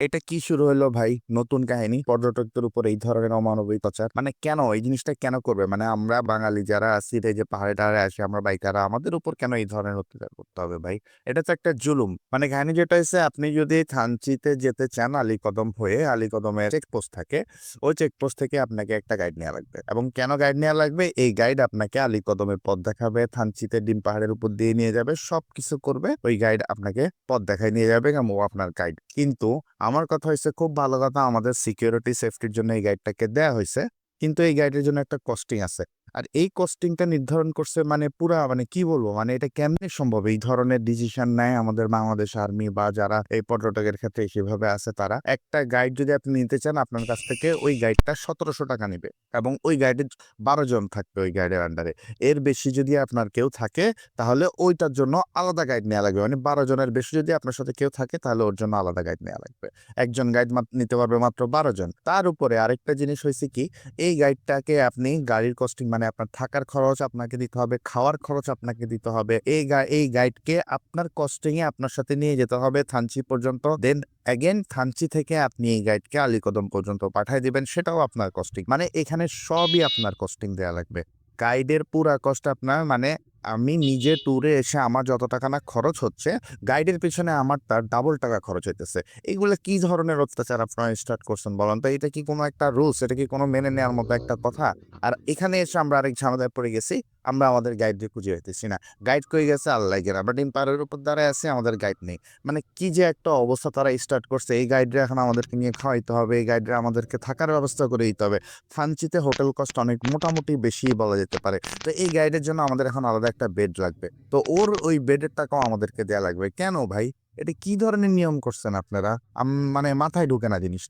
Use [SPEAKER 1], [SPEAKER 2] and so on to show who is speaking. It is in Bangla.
[SPEAKER 1] এটা কি শুরু হলো ভাই? নতুন কাহিনী? পর্যটকদের উপর এই ধরনের অমানবিক মানে কেন? এই জিনিসটা কেন করবে? মানে আমরা বাঙালি যারা আছি, এই যে পাহাড়ে টাহাড়ে আসি, আমরা বাইকাররা, আমাদের উপর কেন এই ধরনের অত্যাচার করতে হবে ভাই? এটা তো একটা জুলুম। মানে কাহিনী যেটা হচ্ছে আপনি যদি থানচিতে যেতে চান, আলীকদম হয়ে আলীকদমের চেকপোস্ট থাকে, ওই চেকপোস্ট থেকে আপনাকে একটা গাইড নেওয়া লাগবে। এবং কেন গাইড নেওয়া লাগবে? এই গাইড আপনাকে আলীকদমের পথ দেখাবে, থানচিতে ডিম পাহাড়ের উপর দিয়ে নিয়ে যাবে সব কিছু করবে, ওই গাইড আপনাকে পথ দেখায় নিয়ে যাবে এবং ও আপনার গাইড কিন্তু আমার কথা হয়েছে খুব ভালো কথা, আমাদের সিকিউরিটি সেফটির জন্য এই গাইডটাকে দেওয়া হয়েছে কিন্তু এই গাইডের জন্য একটা কস্টিং আছে। আর এই কস্টিংটা নির্ধারণ করছে মানে পুরা মানে কি বলব? মানে এটা কেমনে সম্ভব? এই ধরনের ডিসিশন নেয় আমাদের বাংলাদেশ আর্মি বা যারা এই পর্যটকের ক্ষেত্রে সেভাবে আছে তারা। একটা গাইড যদি আপনি নিতে চান, আপনার কাছ থেকে ওই গাইডটা সতেরোশো টাকা নেবে এবং ওই গাইডে বারো জন থাকবে ওই গাইডের আন্ডারে এর বেশি যদি আপনার কেউ থাকে, তাহলে ওইটার জন্য আলাদা গাইড নেওয়া লাগবে। মানে বারো জনের বেশি যদি আপনার সাথে কেউ থাকে, তাহলে ওর জন্য আলাদা গাইড নেওয়া লাগবে। একজন গাইড নিতে পারবে মাত্র বারো জন। তার উপরে আরেকটা জিনিস হয়েছে কি? এই গাইডটাকে আপনি গাড়ির কস্টিং মানে আপনার থাকার খরচ আপনাকে দিতে হবে, খাওয়ার খরচ আপনাকে দিতে হবে। এই এই গাইডকে আপনার কস্টিং এ আপনার সাথে নিয়ে যেতে হবে। থানচি পর্যন্ত দেন অ্যাগেন থানচি থেকে আপনি এই গাইডকে আলীকদম পর্যন্ত পাঠিয়ে দিবেন, সেটাও আপনার কস্টিং মানে এখানে সবই আপনার কস্টিং দেওয়া লাগবে। গাইডের পুরা কষ্ট আপনার মানে আমি নিজে ট্যুরে এসে আমার যত টাকা না খরচ হচ্ছে গাইডের পিছনে আমার তার ডাবল টাকা খরচ হইতেছে। এগুলো কি ধরনের অত্যাচার আপনারা স্টার্ট করছেন বলেন তো? এটা কি কোনো একটা রুলস এটা কি কোনো মেনে নেওয়ার মতো একটা কথা? আর এখানে এসে আমরা আরেক ঝামেলায় পড়ে গেছি। আমরা আমাদের গাইড দিয়ে খুঁজে হইতেছি না। গাইড কই গেছে? আল্লাহ গের আমরা ডিম পাহাড়ের উপর দাঁড়ায় আছে, আমাদের গাইড নেই। মানে কি যে একটা অবস্থা তারা স্টার্ট করছে। এই গাইডরা এখন আমাদেরকে নিয়ে খাওয়াইতে হবে, এই গাইডরা আমাদেরকে থাকার ব্যবস্থা করে দিতে হবে। ফানচিতে হোটেল কস্ট অনেক মোটামুটি বেশি বলা যেতে পারে। তো এই গাইডের জন্য আমাদের এখন আলাদা একটা বেড লাগবে। তো ওর ওই বেডের টাকাও আমাদেরকে দেয়া লাগবে। কেন ভাই? এটা কি ধরনের নিয়ম করছেন আপনারা? মানে মাথায় ঢুকে না জিনিসটা।